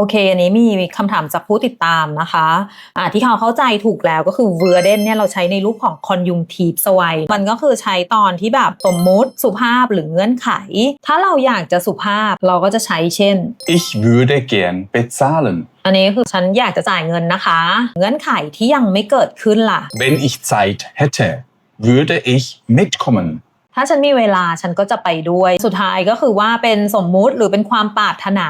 โอเค อันนี้มีคำถามจากผู้ติดตามนะคะอ่าที่เขาเข้าใจถูกแล้วก็คือ würden เนี่ยเราใช้ในรูปของ conjunctive สวัยมันก็คือใช้ตอนที่แบบสมมุติสุภาพหรือเงื่อนไข ถ้าเราอยากจะสุภาพเราก็จะใช้เช่น Ich würde gern bezahlen. อันนี้คือฉันอยากจะจ่ายเงินนะคะ เงื่อนไขที่ยังไม่เกิดขึ้นล่ะ Wenn ich Zeit hätte, würde ich mitkommen. ถ้าฉันมีเวลาฉันก็จะไปด้วย สุดท้ายก็คือว่าเป็นสมมุติหรือเป็นความปรารถนา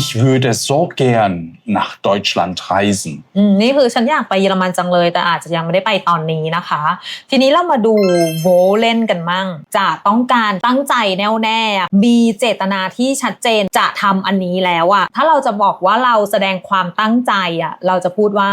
Ich würde so gern nach Deutschland reisen. อืมนี่คือฉันอยากไปเยอรมันจังเลย แต่อาจจะยังไม่ได้ไปตอนนี้นะคะ ทีนี้เรามาดูโวเล่นกันมั่ง จะต้องการตั้งใจแน่วแน่อะมีเจตนาที่ชัดเจนจะทำอันนี้แล้วอะถ้าเราจะบอกว่าเราแสดงความตั้งใจอะเราจะพูดว่า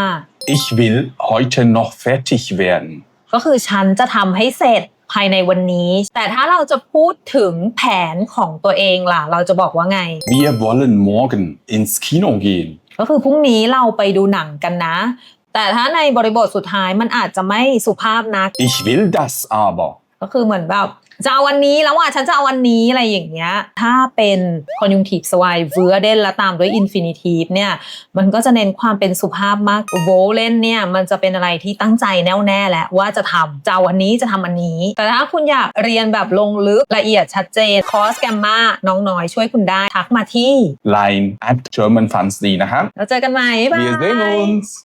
Ich will heute noch fertig werden. ก็คือฉันจะทำให้เสร็จ ภายในวันนี้ แต่ถ้าเราจะพูดถึงแผนของตัวเองล่ะ เราจะบอกว่าไง Wir wollen morgen ins Kino gehen. ก็คือพรุ่งนี้เราไปดูหนังกันนะ แต่ถ้าในบริบทสุดท้ายมันอาจจะไม่สุภาพนัก Ich will das aber. ก็คือเหมือนแบบจะเอาวันนี้แล้วอะฉันจะเอาวันนี้อะไรอย่างเงี้ย ถ้าเป็น conjunctive สวาย würden แล้วตามด้วย infinitive เนี่ย มันก็จะเน้นความเป็นสุภาพมาก wollen เนี่ย มันจะเป็นอะไรที่ตั้งใจแน่วแน่แหละว่าจะทำจะเอาวันนี้จะทำอันนี้ แต่ถ้าคุณอยากเรียนแบบลงลึกละเอียดชัดเจนคอร์สแกมมาน้องน้อยช่วยคุณได้ ทักมาที่ Line at German Fans นะครับ แล้วเจอกันใหม่บ๊ายบาย Wir sehen uns.